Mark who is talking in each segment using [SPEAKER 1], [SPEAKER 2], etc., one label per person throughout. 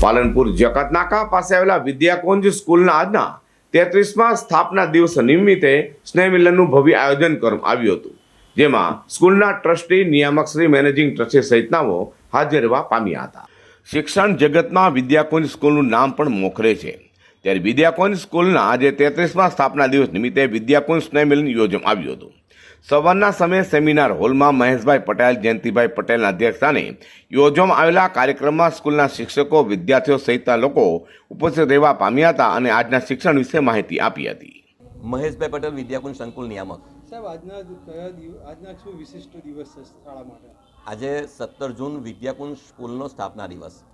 [SPEAKER 1] પાલનપુર જકાતનાકા પાસે આવેલા વિદ્યાકુંજ સ્કૂલના આજના તેત્રીસમાં સ્થાપના દિવસ નિમિત્તે સ્નેહમિલનનું ભવ્ય આયોજન કરવામાં આવ્યું હતું. જેમાં સ્કૂલના ટ્રસ્ટી નિયામક શ્રી મેનેજિંગ ટ્રસ્ટી સહિતનાઓ હાજર રહેવા પામ્યા હતા. શિક્ષણ જગતમાં વિદ્યાકુંજ સ્કૂલનું નામ પણ મોખરે છે. ત્યારે વિદ્યાકુંજ સ્કૂલના આજે તેત્રીસમાં સ્થાપના દિવસ નિમિત્તે વિદ્યાકુંજ સ્નેહમિલન યોજવામાં આવ્યું હતું. સવારના સમયે સેમિનાર હોલમાં મહેશભાઈ પટેલ જયંતિભાઈ પટેલના અધ્યક્ષસ્થાને યોજવામાં આવેલા કાર્યક્રમમાં સ્કૂલના શિક્ષકો વિદ્યાર્થીઓ સહિતના લોકો ઉપસ્થિત રહેવા પામ્યા હતા અને આજના શિક્ષણ વિશે માહિતી આપી હતી.
[SPEAKER 2] મહેશભાઈ પટેલ વિદ્યાકુંજ સંકુલ નિયામક.
[SPEAKER 3] સાહેબ આજના કયા દિવસ આજના શું વિશિષ્ટ દિવસ છે શાળા માટે?
[SPEAKER 2] આજે સત્તર જૂન વિદ્યાકુંજ સ્કૂલનો સ્થાપના દિવસ.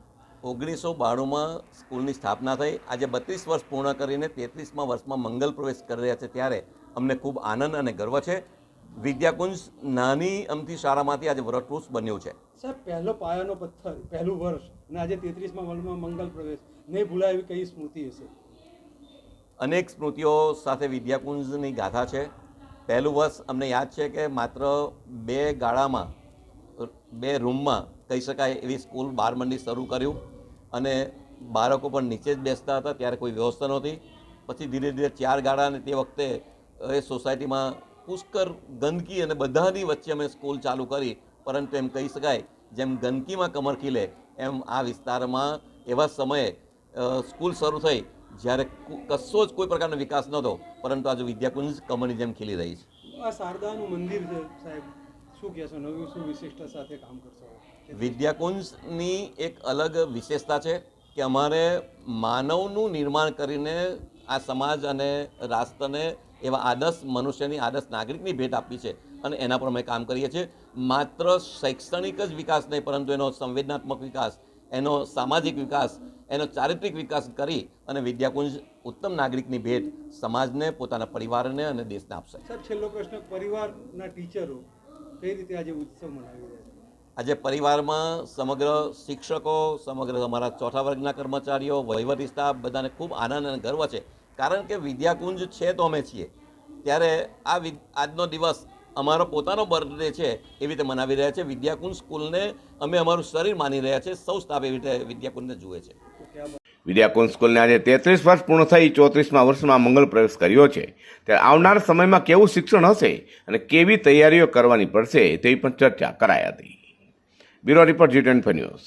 [SPEAKER 2] ઓગણીસો બાણુંમાં સ્કૂલની સ્થાપના થઈ. આજે બત્રીસ વર્ષ પૂર્ણ કરીને તેત્રીસમાં વર્ષમાં મંગલ પ્રવેશ કરી રહ્યા છે. ત્યારે અમને ખૂબ આનંદ અને ગર્વ છે. વિદ્યાકુંજ નાની અમથી શાળામાંથી આજે વરટવૃક્ષ બન્યું છે.
[SPEAKER 3] સાહેબ પહેલો પાયાનો પથ્થર પહેલું વર્ષ અને આજે તેત્રીસમાં વર્ષમાં મંગલ પ્રવેશ. નહીં ભૂલાય એવી કઈ સ્મૃતિ હશે?
[SPEAKER 2] અનેક સ્મૃતિઓ સાથે વિદ્યાકુંજની ગાથા છે. પહેલું વર્ષ અમને યાદ છે કે માત્ર બે ગાળામાં બે રૂમમાં કહી શકાય એવી સ્કૂલ બાર મંડી શરૂ કર્યું અને બાળકો પણ નીચે જ બેસતા હતા ત્યારે કોઈ વ્યવસ્થા નહોતી. પછી ધીરે ધીરે ચાર ગાળા અને તે વખતે એ સોસાયટીમાં પુષ્કર ગંદકી અને બધાની વચ્ચે અમે સ્કૂલ ચાલુ કરી પરંતુ એમ કહી શકાય જેમ ગંદકીમાં કમર ખીલે એમ આ વિસ્તારમાં એવા સમયે સ્કૂલ શરૂ થઈ જ્યારે કશો જ કોઈ પ્રકારનો વિકાસ નહોતો પરંતુ આજે વિદ્યાકુંજ કમરની જેમ ખીલી રહી છે.
[SPEAKER 3] આ શારદાનું મંદિર છે સાહેબ. શું કહેશો નવી શું વિશિષ્ટ સાથે કામ કરશો?
[SPEAKER 2] વિદ્યાકુંજની એક અલગ વિશેષતા છે કે અમારે માનવનું નિર્માણ કરીને આ સમાજ અને રાષ્ટ્રને એવા આદર્શ મનુષ્યની આદર્શ નાગરિકની ભેટ આપી છે અને એના પર અમે કામ કરીએ છીએ. માત્ર શૈક્ષણિક જ વિકાસ નહીં પરંતુ એનો સંવેદનાત્મક વિકાસ એનો સામાજિક વિકાસ એનો ચારિત્રિક વિકાસ કરી અને વિદ્યાકુંજ ઉત્તમ નાગરિકની ભેટ સમાજને પોતાના પરિવારને અને દેશને આપશે.
[SPEAKER 3] સર છેલ્લો પ્રશ્ન પરિવારના ટીચરો કઈ રીતે આજે ઉત્સવ મનાવી રહ્યા છે?
[SPEAKER 2] આજે પરિવારમાં સમગ્ર શિક્ષકો સમગ્ર અમારા ચોથા વર્ગના કર્મચારીઓ વહીવટી સ્ટાફ બધાને ખૂબ આનંદ અને ગર્વ છે કારણ કે વિદ્યાકુંજ છે તો અમે છીએ. ત્યારે આ આજનો દિવસ અમારો પોતાનો બર્થડે છે એવી રીતે મનાવી રહ્યા છે. વિદ્યાકુંજ સ્કૂલને અમે અમારું શરીર માની રહ્યા છે. સૌ સ્ટાફ એવી રીતે વિદ્યાકુંજને જુએ છે.
[SPEAKER 1] વિદ્યાકુંજ સ્કૂલને આજે તેત્રીસ વર્ષ પૂર્ણ થઈ, ચોત્રીસમાં વર્ષમાં મંગલ પ્રવેશ કર્યો છે. ત્યારે આવનાર સમયમાં કેવું શિક્ષણ હશે અને કેવી તૈયારીઓ કરવાની પડશે તેવી પણ ચર્ચા કરાઈ હતી. Bureau report G twenty news.